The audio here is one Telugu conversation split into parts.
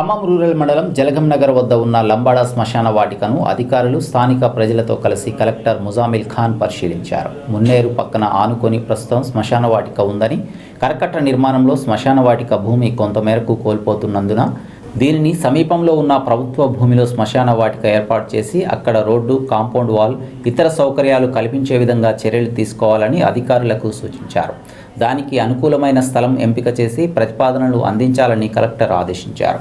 ఖమ్మం రూరల్ మండలం జలగం నగర్ వద్ద ఉన్న లంబాడ శ్మశాన వాటికను అధికారులు స్థానిక ప్రజలతో కలిసి కలెక్టర్ ముజామిల్ ఖాన్ పరిశీలించారు. మున్నేరు పక్కన ఆనుకొని ప్రస్తుతం శ్మశాన వాటిక ఉందని కరకట్ట నిర్మాణంలో శ్మశాన వాటిక భూమి కొంతమేరకు కోల్పోతున్నందున దీనిని సమీపంలో ఉన్న ప్రభుత్వ భూమిలో శ్మశాన వాటిక ఏర్పాటు చేసి అక్కడ రోడ్డు కాంపౌండ్ వాల్ ఇతర సౌకర్యాలు కల్పించే విధంగా చర్యలు తీసుకోవాలని అధికారులకు సూచించారు. దానికి అనుకూలమైన స్థలం ఎంపిక చేసి ప్రతిపాదనలు అందించాలని కలెక్టర్ ఆదేశించారు.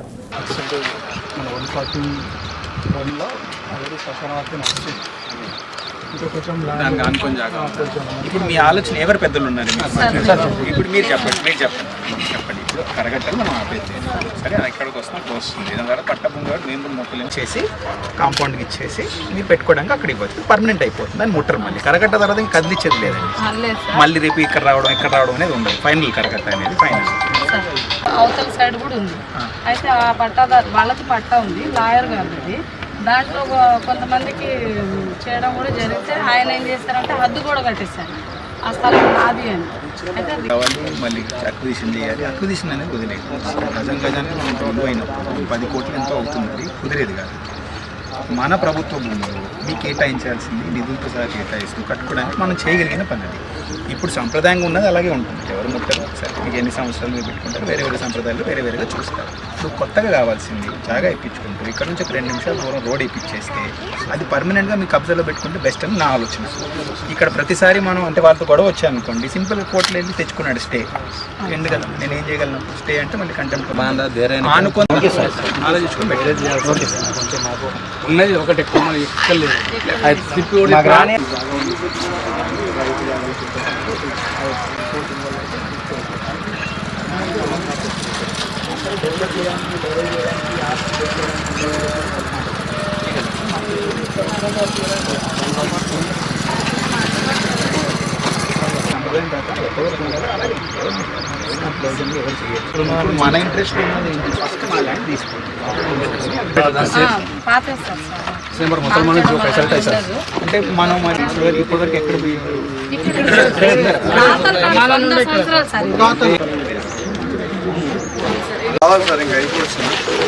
ఇప్పుడు మీ ఆలోచన ఎవరు పెద్దలు ఉన్నారు? ఇప్పుడు మీరు చెప్పండి మీరు చెప్పండి. కరగట్టలు మనం ఆపేది సరే ఎక్కడికి వస్తాం అక్కడ వస్తుంది. దాని తర్వాత పట్ట భూమి కాబట్టి మేము కూడా మొక్కలు చేసి కాంపౌండ్కి ఇచ్చేసి మీరు పెట్టుకోవడానికి అక్కడ ఇవ్వచ్చు పర్మనెంట్ అయిపోతుంది. దాన్ని ముట్టరు మళ్ళీ. కరగట్ట తర్వాత ఇంకా కదిలిచ్చేది లేదండి. మళ్ళీ రేపు ఇక్కడ రావడం ఇక్కడ రావడం అనేది ఉండదు. ఫైనల్ కరగట్ట అనేది ఫైనల్. అవతల సైడ్ కూడా ఉంది. అయితే ఆ పట్టాదారు వాళ్ళకి పట్టా ఉంది లాయర్ గారిది. దాంట్లో కొంతమందికి చేయడం కూడా జరిగితే ఆయన ఏం చేస్తారంటే హద్దు కూడా కట్టేశారు. ఆ స్థలం నాది అని. మళ్ళీ అక్విజిషన్ చేయాలి. అక్విజిషన్ అనేది కుదిరేది గజం గజానికి మనం విలువ అయినప్పుడు పది కోట్లు ఎంతో అవుతుంది కుదిరేది కాదు. మన ప్రభుత్వ భూములు మీకు కేటాయించాల్సింది నిధులతో సహా కేటాయిస్తూ కట్టుకోవడానికి మనం చేయగలిగిన పని అది ఇప్పుడు సంప్రదాయంగా ఉన్నది అలాగే ఉంటుంది. ఎవరు ముట్టరు సరే మీకు ఎన్ని సంవత్సరాలు మీరు పెట్టుకుంటారు వేరే వేరే సంప్రదాయాలు వేరే వేరేగా చూస్తారు. ఇప్పుడు కొత్తగా కావాల్సింది జాగా ఇప్పించుకుంటారు ఇక్కడ నుంచి ఒక రెండు నిమిషాలు దూరం రోడ్ ఇప్పించేస్తే అది పర్మనెంట్గా మీ కబ్జాలో పెట్టుకుంటే బెస్ట్ అని నా ఆలోచన. ఇక్కడ ప్రతిసారి మనం అంటే వాళ్ళతో గొడవ వచ్చాయనుకోండి సింపుల్గా కోర్టులో వెళ్ళి తెచ్చుకున్నాడు స్టే ఎందు కదా నేను ఏం చేయగలను? స్టే అంటే మళ్ళీ కంటెంప్ట్ ఆనుకొని ఆలోచించుకొని పెట్టారు ఉన్నది ఒకటి ఎక్కువ మరి ఎక్కలేదు అది తిప్పి కూడా ఇప్పుడు మన ఇంట్రెస్ట్ ఉన్నది ఏంటి? ఫస్ట్ మా ల్యాండ్ ఉండదు. అంటే మనం మరి ఇప్పటివరకు ఇప్పటివరకు ఎక్కడ. కావాలి సార్ ఇంకా అయిపోతుంది